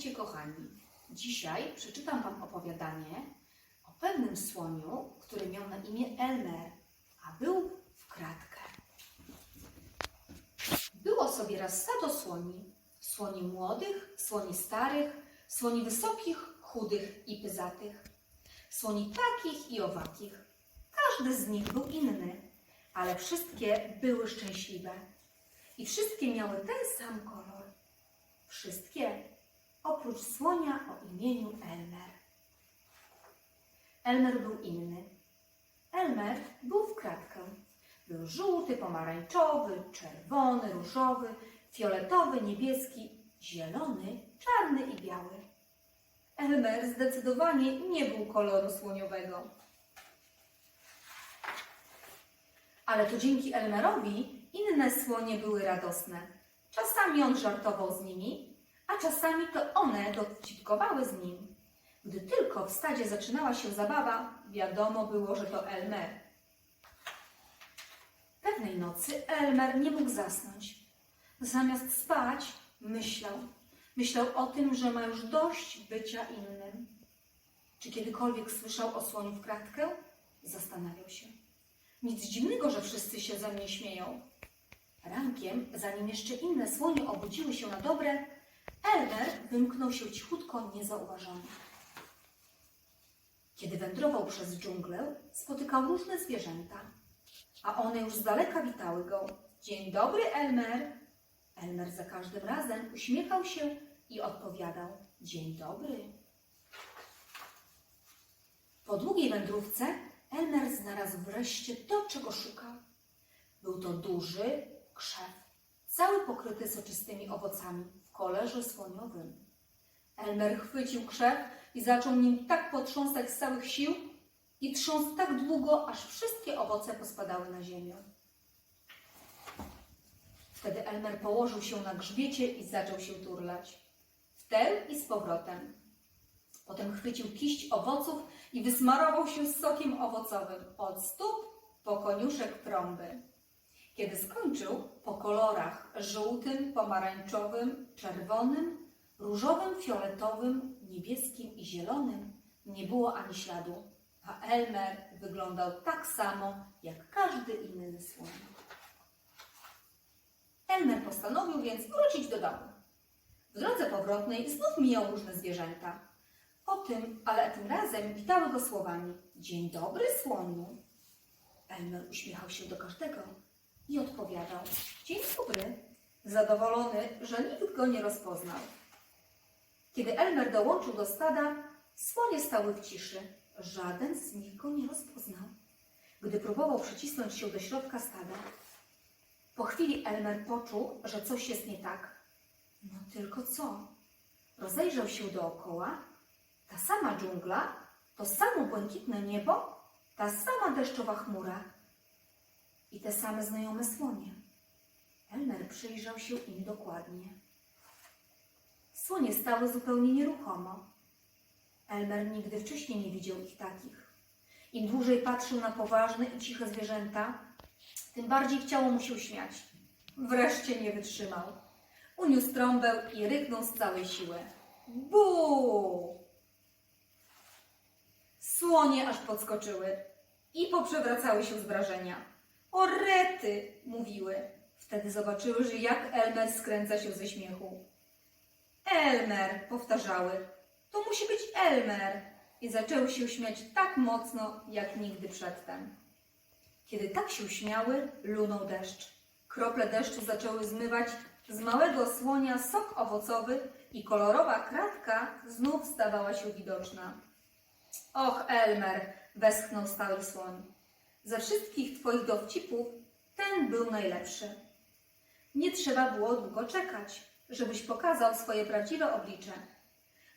Witajcie kochani. Dzisiaj przeczytam Wam opowiadanie o pewnym słoniu, który miał na imię Elmer, a był w kratkę. Było sobie raz stado słoni. Słoni młodych, słoni starych, słoni wysokich, chudych i pyzatych. Słoni takich i owakich. Każdy z nich był inny, ale wszystkie były szczęśliwe. I wszystkie miały ten sam kolor. Wszystkie, oprócz słonia o imieniu Elmer. Elmer był inny. Elmer był w kratkę. Był żółty, pomarańczowy, czerwony, różowy, fioletowy, niebieski, zielony, czarny i biały. Elmer zdecydowanie nie był koloru słoniowego. Ale to dzięki Elmerowi inne słonie były radosne. Czasami on żartował z nimi, a czasami to one dowcipkowały z nim. Gdy tylko w stadzie zaczynała się zabawa, wiadomo było, że to Elmer. Pewnej nocy Elmer nie mógł zasnąć. Zamiast spać, myślał. Myślał o tym, że ma już dość bycia innym. Czy kiedykolwiek słyszał o słoniu w kratkę? Zastanawiał się. Nic dziwnego, że wszyscy się ze mnie śmieją. Rankiem, zanim jeszcze inne słonie obudziły się na dobre, Elmer wymknął się cichutko niezauważony. Kiedy wędrował przez dżunglę, spotykał różne zwierzęta, a one już z daleka witały go. Dzień dobry, Elmer! Elmer za każdym razem uśmiechał się i odpowiadał: Dzień dobry. Po długiej wędrówce Elmer znalazł wreszcie to, czego szukał. Był to duży krzew, cały pokryty soczystymi owocami kolorze słoniowym. Elmer chwycił krzew i zaczął nim tak potrząsać z całych sił i trząsł tak długo, aż wszystkie owoce pospadały na ziemię. Wtedy Elmer położył się na grzbiecie i zaczął się turlać. W tel i z powrotem. Potem chwycił kiść owoców i wysmarował się sokiem owocowym od stóp po koniuszek trąby. Kiedy skończył, po kolorach żółtym, pomarańczowym, czerwonym, różowym, fioletowym, niebieskim i zielonym nie było ani śladu, a Elmer wyglądał tak samo jak każdy inny słoń. Elmer postanowił więc wrócić do domu. W drodze powrotnej znów mijał różne zwierzęta. O tym, ale tym razem witały go słowami Dzień dobry, słoniu. Elmer uśmiechał się do każdego i odpowiadał Dzień dobry, zadowolony, że nikt go nie rozpoznał. Kiedy Elmer dołączył do stada, słonie stały w ciszy. Żaden z nich go nie rozpoznał. Gdy próbował przycisnąć się do środka stada, po chwili Elmer poczuł, że coś jest nie tak. No tylko co? Rozejrzał się dookoła. Ta sama dżungla, to samo błękitne niebo, ta sama deszczowa chmura i te same znajome słonie. Elmer przyjrzał się im dokładnie. Słonie stały zupełnie nieruchomo. Elmer nigdy wcześniej nie widział ich takich. Im dłużej patrzył na poważne i ciche zwierzęta, tym bardziej chciało mu się śmiać. Wreszcie nie wytrzymał. Uniósł trąbę i ryknął z całej siły. Bu! Słonie aż podskoczyły i poprzewracały się z wrażenia. O rety! mówiły. Wtedy zobaczyły, że jak Elmer skręca się ze śmiechu. Elmer! powtarzały. To musi być Elmer! I zaczęły się śmiać tak mocno, jak nigdy przedtem. Kiedy tak się śmiały, lunął deszcz. Krople deszczu zaczęły zmywać z małego słonia sok owocowy i kolorowa kratka znów stawała się widoczna. Och, Elmer, westchnął stary słoń. Ze wszystkich twoich dowcipów ten był najlepszy. Nie trzeba było długo czekać, żebyś pokazał swoje prawdziwe oblicze.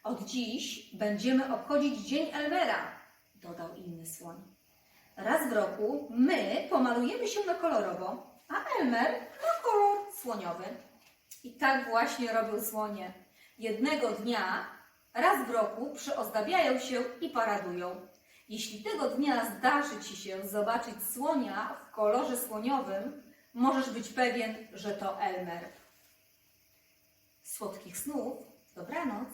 Od dziś będziemy obchodzić Dzień Elmera, dodał inny słoń. Raz w roku my pomalujemy się na kolorowo, a Elmer na kolor słoniowy. I tak właśnie robią słonie. Jednego dnia, raz w roku przyozdabiają się i paradują. Jeśli tego dnia zdarzy Ci się zobaczyć słonia w kolorze słoniowym, możesz być pewien, że to Elmer. Słodkich snów, dobranoc.